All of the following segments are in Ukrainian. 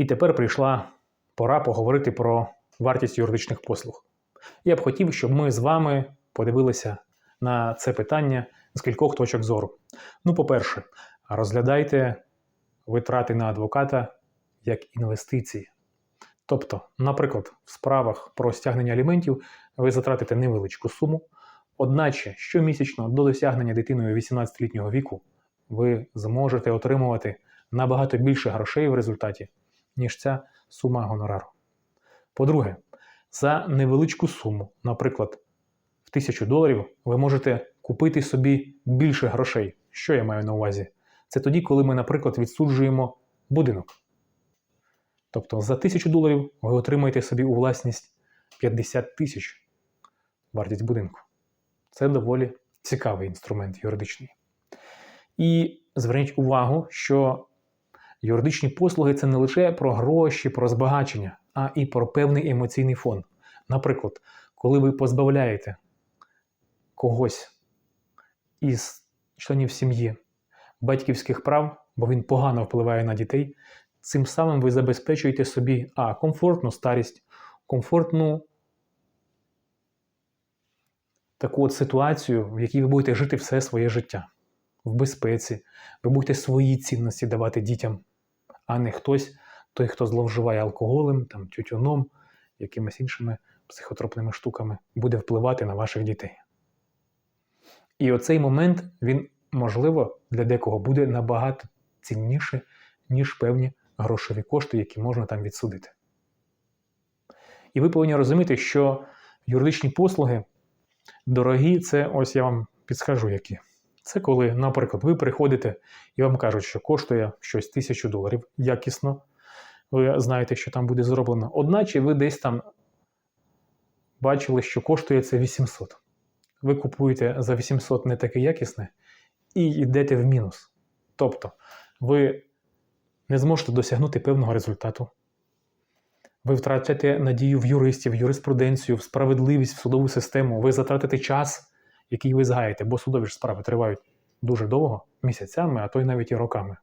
І тепер прийшла пора поговорити про вартість юридичних послуг. Я б хотів, щоб ми з вами подивилися на це питання з кількох точок зору. Ну, по-перше, розглядайте витрати на адвоката як інвестиції. Тобто, наприклад, в справах про стягнення аліментів ви затратите невеличку суму, одначе щомісячно до досягнення дитиною 18-літнього віку ви зможете отримувати набагато більше грошей в результаті, ніж ця сума гонорару. По-друге, за невеличку суму, наприклад, в 1000 доларів, ви можете купити собі більше грошей. Що я маю на увазі? Це тоді, коли ми, наприклад, відсуджуємо будинок. Тобто за 1000 доларів ви отримаєте собі у власність 50 тисяч вартість будинку. Це доволі цікавий інструмент юридичний. І зверніть увагу, що юридичні послуги це не лише про гроші, про збагачення, а і про певний емоційний фон. Наприклад, коли ви позбавляєте когось із членів сім'ї батьківських прав, бо він погано впливає на дітей, цим самим ви забезпечуєте собі а, комфортну старість, комфортну таку от ситуацію, в якій ви будете жити все своє життя. В безпеці, ви будете свої цінності давати дітям, а не хтось, той, хто зловживає алкоголем, там, тютюном, якимись іншими психотропними штуками, буде впливати на ваших дітей. І оцей момент, він, можливо, для декого буде набагато цінніше, ніж певні грошові кошти, які можна там відсудити. І ви повинні розуміти, що юридичні послуги дорогі, це ось я вам підскажу які. Це коли, наприклад, ви приходите і вам кажуть, що коштує щось тисячу доларів якісно. Ви знаєте, що там буде зроблено. Одначе ви десь там бачили, що коштує це 800. Ви купуєте за 800 не таке якісне і йдете в мінус. Тобто, ви не зможете досягнути певного результату. Ви втратите надію в юристів, в юриспруденцію, в справедливість, в судову систему. Ви затратите час, який ви згаєте, бо судові ж справи тривають дуже довго, місяцями, а то й навіть і роками.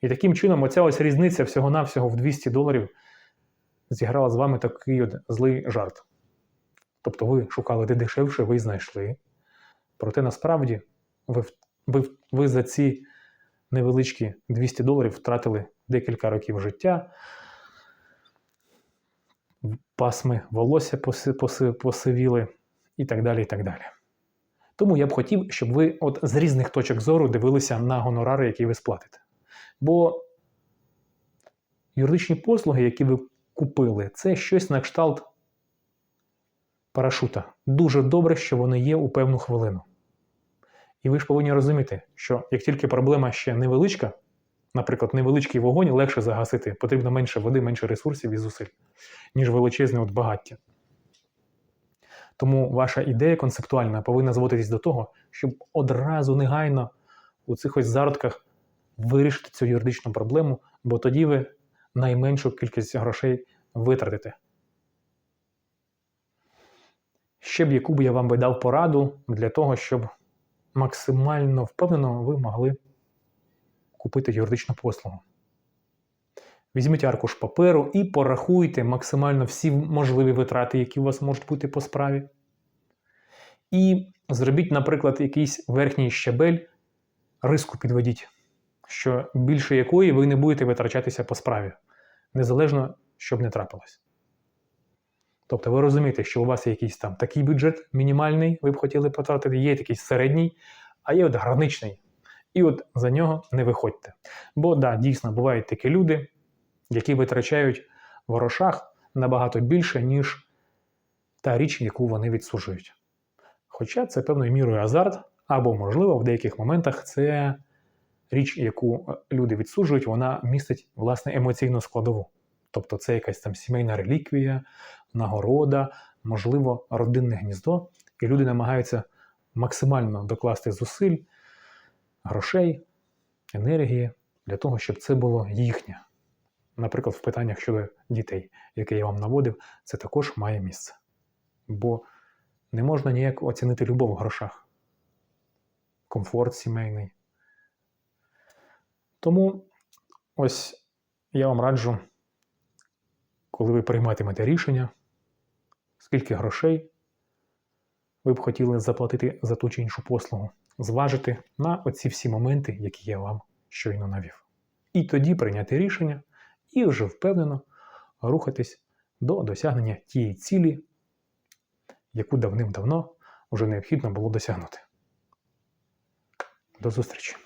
І таким чином, оця ось різниця всього-навсього в 200 доларів зіграла з вами такий от злий жарт. Тобто ви шукали де дешевше, ви знайшли. Проте насправді ви, ви, ви за ці невеличкі 200 доларів втратили декілька років життя, пасми волосся поси, поси, посивіли і так далі. і так далі. Тому я б хотів, щоб ви от з різних точок зору дивилися на гонорари, які ви сплатите. Бо юридичні послуги, які ви купили, це щось на кшталт парашута. Дуже добре, що вони є у певну хвилину. І ви ж повинні розуміти, що як тільки проблема ще невеличка, наприклад, невеличкий вогонь легше загасити, потрібно менше води, менше ресурсів і зусиль, ніж величезне от багаття. Тому ваша ідея концептуальна повинна зводитись до того, щоб одразу негайно у цих ось зародках вирішити цю юридичну проблему, бо тоді ви найменшу кількість грошей витратите. Ще б яку б я вам би дав пораду для того, щоб максимально впевнено ви могли купити юридичну послугу. Візьміть аркуш паперу і порахуйте максимально всі можливі витрати, які у вас можуть бути по справі. І зробіть, наприклад, якийсь верхній щабель, риску підведіть, що більше якої ви не будете витрачатися по справі, незалежно, щоб не трапилось. Тобто ви розумієте, що у вас є якийсь там такий бюджет мінімальний, ви б хотіли потратити, є якийсь середній, а є от граничний. І от за нього не виходьте. Бо, да, дійсно, бувають такі люди, які витрачають в грошах набагато більше, ніж та річ, яку вони відсуджують. Хоча це певною мірою азарт, або, можливо, в деяких моментах це річ, яку люди відсуджують, вона містить власне емоційну складову. Тобто це якась там сімейна реліквія, нагорода, можливо, родинне гніздо, і люди намагаються максимально докласти зусиль, грошей, енергії для того, щоб це було їхнє. Наприклад, в питаннях щодо дітей, яке я вам наводив, це також має місце. Бо не можна ніяк оцінити любов в грошах, комфорт сімейний. Тому ось я вам раджу коли ви прийматимете рішення, скільки грошей ви б хотіли заплатити за ту чи іншу послугу, зважити на оці всі моменти, які я вам щойно навів. І тоді прийняти рішення і вже впевнено рухатись до досягнення тієї цілі, яку давним-давно вже необхідно було досягнути. До зустрічі!